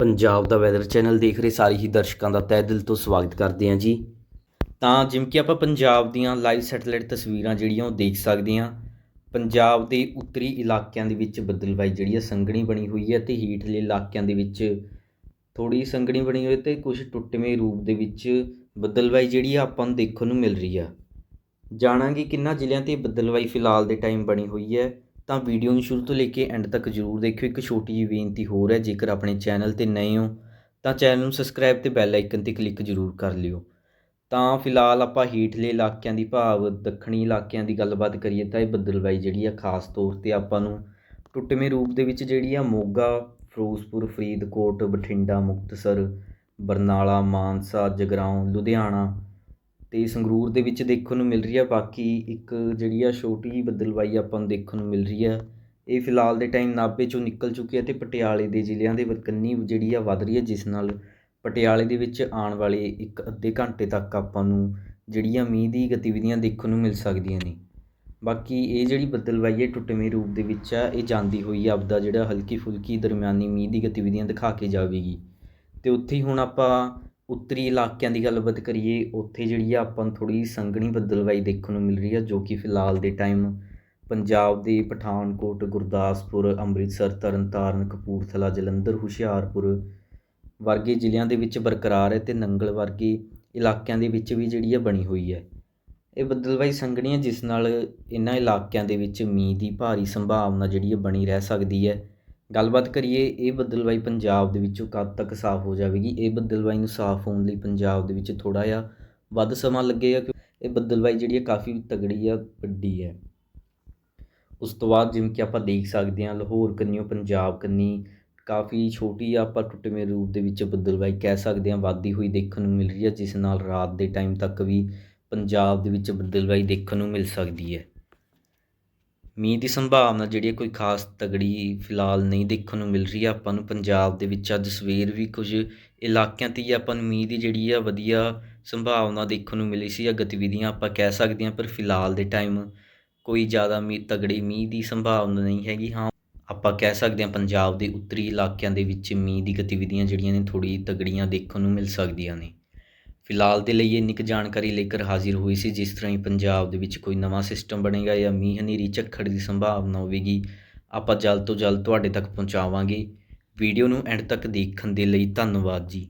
ਪੰਜਾਬ ਦਾ weather channel ਦੇਖ ਰਹੇ ਸਾਰੇ ਹੀ ਦਰਸ਼ਕਾਂ ਦਾ ਤਹਿ ਦਿਲ ਤੋਂ ਸਵਾਗਤ ਕਰਦੇ ਹਾਂ ਜੀ। ਤਾਂ ਜਿਵੇਂ ਕਿ ਆਪਾਂ ਪੰਜਾਬ ਦੀਆਂ ਲਾਈਵ ਸੈਟੇਲਾਈਟ ਤਸਵੀਰਾਂ ਜਿਹੜੀਆਂ ਉਹ ਦੇਖ ਸਕਦੇ ਹਾਂ। ਪੰਜਾਬ ਦੇ ਉੱਤਰੀ ਇਲਾਕਿਆਂ ਦੇ ਵਿੱਚ ਬੱਦਲਬਾਈ ਜਿਹੜੀ ਹੈ ਸੰਘਣੀ ਬਣੀ ਹੋਈ ਹੈ ਤੇ ਹੇਠਲੇ ਇਲਾਕਿਆਂ ਦੇ ਵਿੱਚ ਥੋੜੀ ਸੰਘਣੀ ਬਣੀ ਹੋਈ ਤੇ ਕੁਝ ਟੁੱਟਵੇਂ ਰੂਪ ਦੇ ਵਿੱਚ ਬੱਦਲਬਾਈ ਜਿਹੜੀ ਆ ਆਪਾਂ ਨੂੰ ਦੇਖਣ ਨੂੰ ਮਿਲ ਰਹੀ ਆ। ਜਾਣਾਂਗੇ ਕਿੰਨਾ ਜ਼ਿਲ੍ਹਿਆਂ ਤੇ ਬੱਦਲਬਾਈ ਫਿਲਹਾਲ ਦੇ ਟਾਈਮ ਬਣੀ ਹੋਈ ਹੈ। ਤਾਂ ਵੀਡੀਓ ਨੂੰ ਸ਼ੁਰੂ ਤੋਂ ਲੈ ਕੇ ਐਂਡ ਤੱਕ ਜਰੂਰ ਦੇਖਿਓ। ਇੱਕ ਛੋਟੀ ਜਿਹੀ ਬੇਨਤੀ ਹੋਰ ਹੈ, ਜੇਕਰ ਆਪਣੇ ਚੈਨਲ ਤੇ ਨਏ ਹੋ, ਤਾਂ ਚੈਨਲ ਨੂੰ ਸਬਸਕ੍ਰਾਈਬ ਤੇ ਬੈਲ ਆਈਕਨ ਤੇ ਕਲਿੱਕ ਜਰੂਰ ਕਰ ਲਿਓ। ਤਾਂ ਫਿਲਹਾਲ ਆਪਾਂ ਹੇਠਲੇ ਇਲਾਕਿਆਂ ਦੀ ਭਾਵ ਦੱਖਣੀ ਇਲਾਕਿਆਂ ਦੀ ਗੱਲਬਾਤ ਕਰੀਏ ਤਾਂ ਇਹ ਬੱਦਲਬਾਈ ਜਿਹੜੀ ਆ, ਖਾਸ ਤੌਰ ਤੇ ਆਪਾਂ ਨੂੰ ਟੁੱਟਵੇਂ ਰੂਪ ਦੇ ਵਿੱਚ ਜਿਹੜੀ ਆ, ਮੋਗਾ, ਫਿਰੋਜ਼ਪੁਰ, ਫਰੀਦਕੋਟ, ਬਠਿੰਡਾ, ਮੁਕਤਸਰ, ਬਰਨਾਲਾ, ਮਾਨਸਾ, ਜਗਰਾਉਂ, ਲੁਧਿਆਣਾ ਅਤੇ ਸੰਗਰੂਰ ਦੇ ਵਿੱਚ ਦੇਖਣ ਨੂੰ ਮਿਲ ਰਹੀ ਆ, ਬਾਕੀ ਇੱਕ ਜਿਹੜੀ ਆ ਛੋਟੀ ਜਿਹੀ ਬੱਦਲਬਾਈ ਆਪਾਂ ਨੂੰ ਦੇਖਣ ਨੂੰ ਮਿਲ ਰਹੀ ਆ, ਇਹ ਫਿਲਹਾਲ ਦੇ ਟਾਈਮ ਨਾਭੇ ਚੋਂ ਨਿਕਲ ਚੁੱਕੀ ਹੈ ਤੇ ਪਟਿਆਲੇ ਦੇ ਜ਼ਿਲ੍ਹਿਆਂ ਦੇ ਕੰਨੀ ਜਿਹੜੀ ਆ ਵੱਧ ਰਹੀ ਹੈ ਜਿਸ ਨਾਲ ਪਟਿਆਲੇ ਦੇ ਵਿੱਚ ਆਉਣ ਵਾਲੇ ਇੱਕ ਅੱਧੇ ਘੰਟੇ ਤੱਕ ਆਪਾਂ ਨੂੰ ਜਿਹੜੀਆਂ ਮੀਂਹ ਦੀ ਗਤੀਵਿਧੀਆਂ ਦੇਖਣ ਨੂੰ ਮਿਲ ਸਕਦੀਆਂ ਨੇ। ਬਾਕੀ ਇਹ ਜਿਹੜੀ ਬੱਦਲਬਾਈ ਹੈ ਟੁੱਟਵੇਂ ਰੂਪ ਦੇ ਵਿੱਚ ਆ, ਇਹ ਜਾਂਦੀ ਹੋਈ ਆਪਦਾ ਜਿਹੜਾ ਹਲਕੀ ਫੁਲਕੀ ਦਰਮਿਆਨੀ ਮੀਂਹ ਦੀ ਗਤੀਵਿਧੀਆਂ ਦਿਖਾ ਕੇ ਜਾਵੇਗੀ। ਤੇ ਉੱਥੇ ਹੀ ਹੁਣ ਆਪਾਂ ਉੱਤਰੀ ਇਲਾਕਿਆਂ ਦੀ ਗੱਲਬਾਤ ਕਰੀਏ, ਉੱਥੇ ਜਿਹੜੀ ਆ ਆਪਾਂ ਨੂੰ ਥੋੜੀ ਸੰਘਣੀ ਬੱਦਲਬਾਈ ਦੇਖਣ ਨੂੰ ਮਿਲ ਰਹੀ ਆ, ਜੋ ਕਿ ਫਿਲਹਾਲ ਦੇ ਟਾਈਮ ਪੰਜਾਬ ਦੇ ਪਠਾਨਕੋਟ, ਗੁਰਦਾਸਪੁਰ, ਅੰਮ੍ਰਿਤਸਰ, ਤਰਨਤਾਰਨ, ਕਪੂਰਥਲਾ, ਜਲੰਧਰ, ਹੁਸ਼ਿਆਰਪੁਰ ਵਰਗੇ ਜ਼ਿਲ੍ਹਿਆਂ ਦੇ ਵਿੱਚ ਬਰਕਰਾਰ ਹੈ ਤੇ ਨੰਗਲ ਵਰਗੇ ਇਲਾਕਿਆਂ ਦੇ ਵਿੱਚ ਵੀ ਜਿਹੜੀ ਆ ਬਣੀ ਹੋਈ ਹੈ। ਇਹ ਬੱਦਲਬਾਈ ਸੰਘਣੀ ਹੈ, ਜਿਸ ਨਾਲ ਇਹਨਾਂ ਇਲਾਕਿਆਂ ਦੇ ਵਿੱਚ ਮੀਂਹ ਦੀ ਭਾਰੀ ਸੰਭਾਵਨਾ ਜਿਹੜੀ ਹੈ ਬਣੀ ਰਹਿ ਸਕਦੀ ਹੈ। ਗੱਲਬਾਤ ਕਰੀਏ, ਇਹ ਬੱਦਲਬਾਈ ਪੰਜਾਬ ਦੇ ਵਿੱਚੋਂ ਕਦ ਤੱਕ ਸਾਫ਼ ਹੋ ਜਾਵੇਗੀ? ਇਹ ਬੱਦਲਬਾਈ ਨੂੰ ਸਾਫ਼ ਹੋਣ ਲਈ ਪੰਜਾਬ ਦੇ ਵਿੱਚ ਥੋੜਾ ਜਿਹਾ ਵੱਧ ਸਮਾਂ ਲੱਗੇਗਾ ਕਿਉਂਕਿ ਇਹ ਬੱਦਲਵਾਈ ਜਿਹੜੀ ਹੈ ਕਾਫੀ ਤਗੜੀ ਆ, ਵੱਡੀ ਹੈ ਉਸ ਤੋਂ ਬਾਅਦ ਜਿਵੇਂ ਕਿ ਆਪਾਂ ਦੇਖ ਸਕਦੇ ਹਾਂ, ਲਾਹੌਰ ਕੰਨੀਓ, ਪੰਜਾਬ ਕੰਨੀ ਕਾਫੀ ਛੋਟੀ ਆ, ਆਪਾਂ ਟੁੱਟਵੇਂ ਰੂਪ ਦੇ ਵਿੱਚ ਬੱਦਲਵਾਈ ਕਹਿ ਸਕਦੇ ਹਾਂ, ਵੱਧਦੀ ਹੋਈ ਦੇਖਣ ਨੂੰ ਮਿਲ ਰਹੀ ਹੈ ਜਿਸ ਨਾਲ ਰਾਤ ਦੇ ਟਾਈਮ ਤੱਕ ਵੀ ਪੰਜਾਬ ਦੇ ਵਿੱਚ ਬੱਦਲਬਾਈ ਦੇਖਣ ਨੂੰ ਮਿਲ ਸਕਦੀ ਹੈ। ਮੀਂਹ ਦੀ ਸੰਭਾਵਨਾ ਜਿਹੜੀ ਹੈ ਕੋਈ ਖਾਸ ਤਗੜੀ ਫਿਲਹਾਲ ਨਹੀਂ ਦੇਖਣ ਨੂੰ ਮਿਲ ਰਹੀ ਹੈ ਆਪਾਂ ਨੂੰ ਪੰਜਾਬ ਦੇ ਵਿੱਚ ਅੱਜ ਸਵੇਰ ਵੀ ਕੁਝ ਇਲਾਕਿਆਂ ਤੇ ਹੀ ਆਪਾਂ ਨੂੰ ਮੀਂਹ ਦੀ ਜਿਹੜੀ ਆ ਵਧੀਆ ਸੰਭਾਵਨਾ ਦੇਖਣ ਨੂੰ ਮਿਲੀ ਸੀ ਜਾਂ ਗਤੀਵਿਧੀਆਂ ਆਪਾਂ ਕਹਿ ਸਕਦੇ ਹਾਂ, ਪਰ ਫਿਲਹਾਲ ਦੇ ਟਾਈਮ ਕੋਈ ਜ਼ਿਆਦਾ ਮੀਂਹ ਤਗੜੀ ਮੀਂਹ ਦੀ ਸੰਭਾਵਨਾ ਨਹੀਂ ਹੈਗੀ। ਹਾਂ, ਆਪਾਂ ਕਹਿ ਸਕਦੇ ਹਾਂ ਪੰਜਾਬ ਦੇ ਉੱਤਰੀ ਇਲਾਕਿਆਂ ਦੇ ਵਿੱਚ ਮੀਂਹ ਦੀ ਗਤੀਵਿਧੀਆਂ ਜਿਹੜੀਆਂ ਨੇ ਥੋੜੀ ਤਗੜੀਆਂ ਦੇਖਣ ਨੂੰ ਮਿਲ ਸਕਦੀਆਂ ਨੇ। ਫਿਲਹਾਲ ਦੇ ਲਈ ਇੰਨੀ ਕੁ ਜਾਣਕਾਰੀ ਲੈ ਕੇ ਹਾਜ਼ਰ ਹੋਈ ਸੀ, ਜਿਸ ਤਰ੍ਹਾਂ ਹੀ ਪੰਜਾਬ ਦੇ ਵਿੱਚ ਕੋਈ ਨਵਾਂ ਸਿਸਟਮ ਬਣੇਗਾ ਜਾਂ ਮੀਂਹ ਹਨੇਰੀ ਝੱਖੜ ਦੀ ਸੰਭਾਵਨਾ ਹੋਵੇਗੀ, ਆਪਾਂ ਜਲਦ ਤੋਂ ਜਲਦ ਤੁਹਾਡੇ ਤੱਕ ਪਹੁੰਚਾਵਾਂਗੇ। ਵੀਡੀਓ ਨੂੰ ਐਂਡ ਤੱਕ ਦੇਖਣ ਦੇ ਲਈ ਧੰਨਵਾਦ ਜੀ।